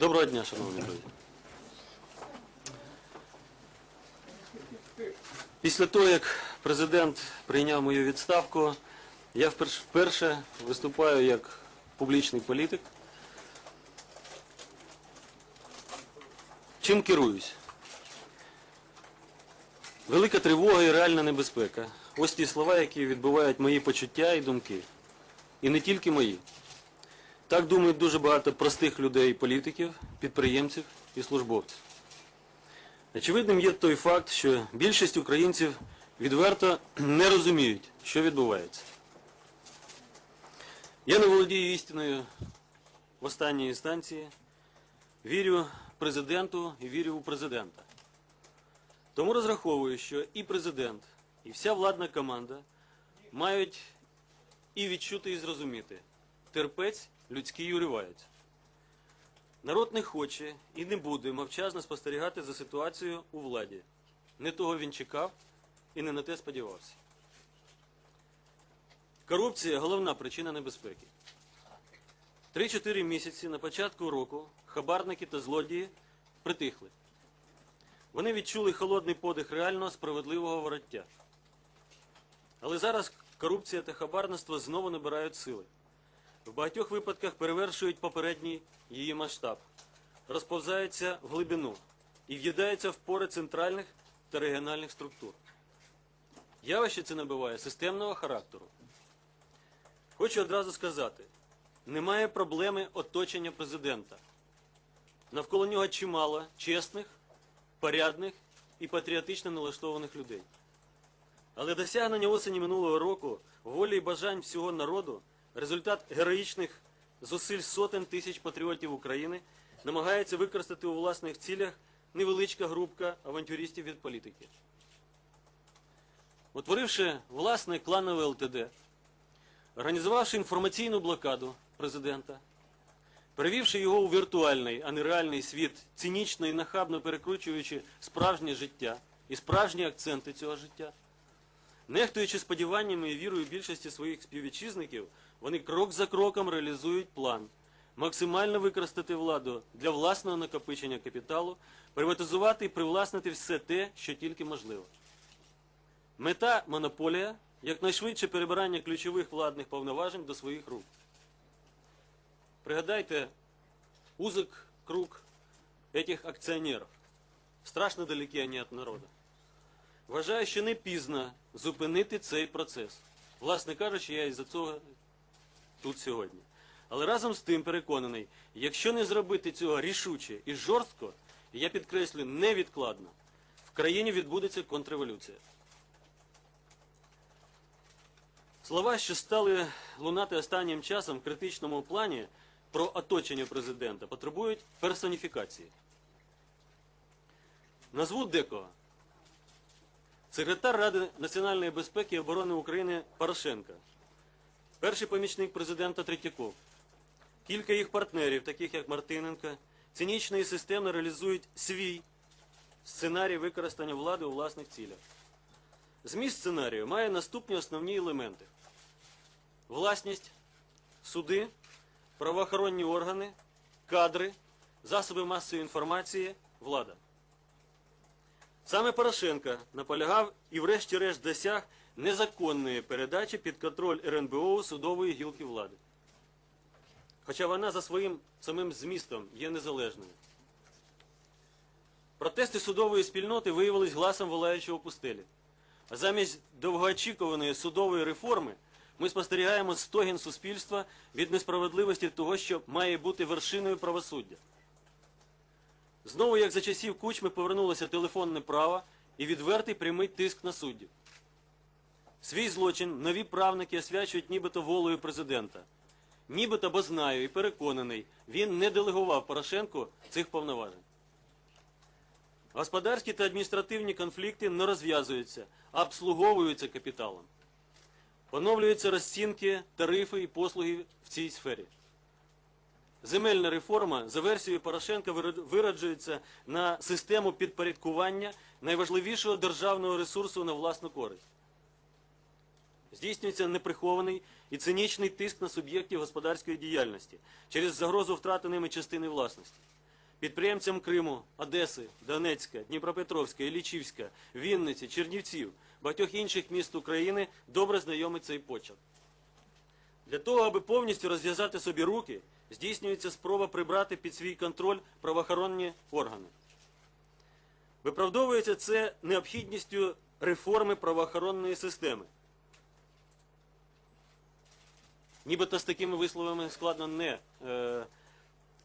Доброго дня, шановні друзі. Після того, як президент прийняв мою відставку, я вперше, виступаю як публічний політик. Чим керуюсь? Велика тривога і реальна небезпека. Ось ті слова, які відбувають мої почуття і думки. І не тільки мої. Так думають дуже багато простих людей, політиків, підприємців і службовців. Очевидним є той факт, що більшість українців відверто не розуміють, що відбувається. Я не володію істиною в останній інстанції, вірю президенту і вірю у президента. Тому розраховую, що і президент, і вся владна команда мають і відчути, і зрозуміти. Терпець людський уривається. Народ не хоче і не буде мовчазно спостерігати за ситуацією у владі. Не того він чекав і не на те сподівався. Корупція головна причина небезпеки. Три-чотири місяці на початку року хабарники та злодії притихли. Вони відчули холодний подих реального справедливого вороття. Але зараз корупція та хабарництво знову набирають сили. В багатьох випадках перевершують попередній її масштаб, розповзаються в глибину і в'їдаються в пори центральних та регіональних структур. Явище це набуває системного характеру. Хочу одразу сказати, немає проблеми оточення президента. Навколо нього чимало чесних, порядних і патріотично налаштованих людей. Але досягнення осені минулого року, волі і бажань всього народу, результат героїчних зусиль сотень тисяч патріотів України намагається використати у власних цілях невеличка групка авантюристів від політики. Утворивши власне кланове ЛТД, організувавши інформаційну блокаду президента, перевівши його у віртуальний, а не реальний світ, цинічно і нахабно перекручуючи справжнє життя і справжні акценти цього життя, Нехтуючи сподіваннями і вірою більшості своїх співвітчизників, вони крок за кроком реалізують план максимально використати владу для власного накопичення капіталу, приватизувати і привласнити все те, що тільки можливо. Мета монополія якнайшвидше перебирання ключових владних повноважень до своїх рук. Пригадайте узок круг этих акціонерів. Страшно далекі вони від народу. Вважаю, що не пізно зупинити цей процес. Власне кажучи, я із-за цього тут сьогодні. Але разом з тим переконаний, якщо не зробити цього рішуче і жорстко, я підкреслю невідкладно, в країні відбудеться контрреволюція. Слова, що стали лунати останнім часом в критичному плані про оточення президента, потребують персоніфікації. Назву декого. Секретар Ради національної безпеки і оборони України Порошенка, перший помічник президента Третьяков, кілька їх партнерів, таких як Мартиненко, цинічно і системно реалізують свій сценарій використання влади у власних цілях. Зміст сценарію має наступні основні елементи: власність, суди, правоохоронні органи, кадри, засоби масової інформації, влада. Саме Порошенко наполягав і врешті-решт досяг незаконної передачі під контроль РНБО судової гілки влади. Хоча вона за своїм самим змістом є незалежною. Протести судової спільноти виявились гласом волаючого пустелі. А замість довгоочікуваної судової реформи ми спостерігаємо стогін суспільства від несправедливості того, що має бути вершиною правосуддя. Знову, як за часів кучми, повернулося телефонне право і відвертий прямий тиск на суддів. Свій злочин нові правники освячують нібито волею президента. Нібито, бо знаю і переконаний, він не делегував Порошенку цих повноважень. Господарські та адміністративні конфлікти не розв'язуються, а обслуговуються капіталом. Поновлюються розцінки, тарифи і послуги в цій сфері. Земельна реформа за версією Порошенка вироджується на систему підпорядкування найважливішого державного ресурсу на власну користь. Здійснюється неприхований і цинічний тиск на суб'єктів господарської діяльності через загрозу втрати ними частини власності. підприємцям Криму, Одеси, Донецька, Дніпропетровська, Іллічівська, Вінниці, Чернівців, багатьох інших міст України добре знайомий цей почерк. Для того, аби повністю розв'язати собі руки, здійснюється спроба прибрати під свій контроль правоохоронні органи. Виправдовується це необхідністю реформи правоохоронної системи. Нібито з такими висловами складно не е,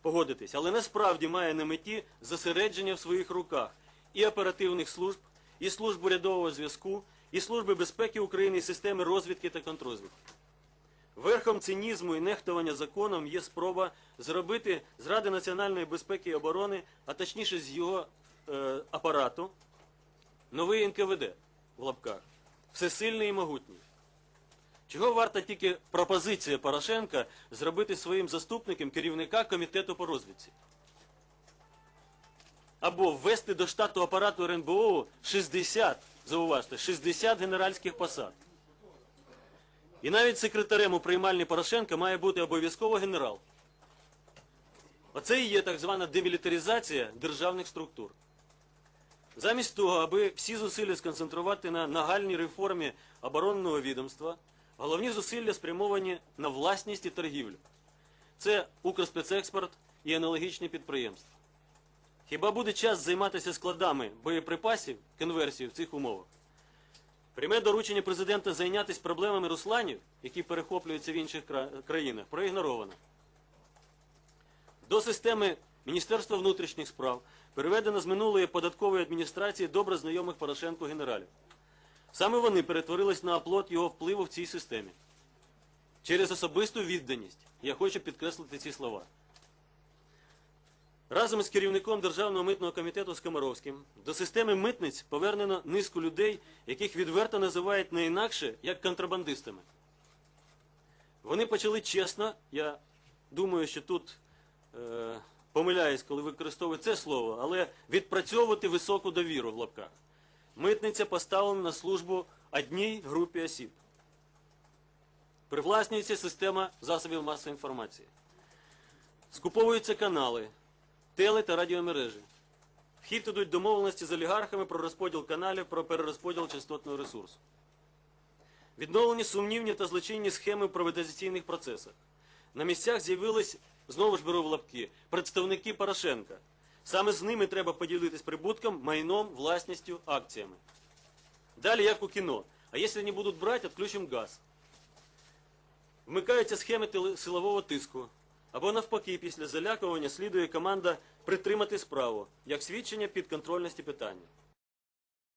погодитись, але насправді має на меті зосередження в своїх руках і оперативних служб, і служб урядового зв'язку, і служби безпеки України, і системи розвідки та контрозвідки. Верхом цинізму і нехтування законом є спроба зробити з Ради національної безпеки і оборони, а точніше з його е, апарату, новий НКВД в лапках, всесильний і могутній. Чого варта тільки пропозиція Порошенка зробити своїм заступником керівника комітету по розвідці? Або ввести до штату апарату РНБО 60, зауважте, 60 генеральських посад. І навіть секретарем у приймальні Порошенка має бути обов'язково генерал. Оце і є так звана демілітаризація державних структур. Замість того, аби всі зусилля сконцентрувати на нагальній реформі оборонного відомства, головні зусилля спрямовані на власність і торгівлю. Це Укрспецекспорт і аналогічні підприємства. Хіба буде час займатися складами боєприпасів, конверсією в цих умовах? Пряме доручення президента зайнятися проблемами Русланів, які перехоплюються в інших країнах, проігноровано. До системи Міністерства внутрішніх справ переведено з минулої податкової адміністрації добре знайомих Порошенку генералів. Саме вони перетворились на оплот його впливу в цій системі. Через особисту відданість я хочу підкреслити ці слова. Разом із керівником Державного митного комітету Скомаровським до системи митниць повернено низку людей, яких відверто називають не інакше, як контрабандистами. Вони почали чесно, я думаю, що тут е, помиляюсь, коли використовую це слово, але відпрацьовувати високу довіру в лапках. Митниця поставлена на службу одній групі осіб. Привласнюється система засобів масової інформації. Скуповуються канали, теле та радіомережі. В хід ідуть домовленості з олігархами про розподіл каналів, про перерозподіл частотного ресурсу. Відновлені сумнівні та злочинні схеми в приватизаційних процесах. На місцях з'явились, знову ж беру в лапки, представники Порошенка. Саме з ними треба поділитись прибутком, майном, власністю, акціями. Далі як у кіно. А якщо не будуть брати, відключимо газ. Вмикаються схеми силового тиску. Або навпаки, після залякування слідує команда притримати справу, як свідчення підконтрольності питання.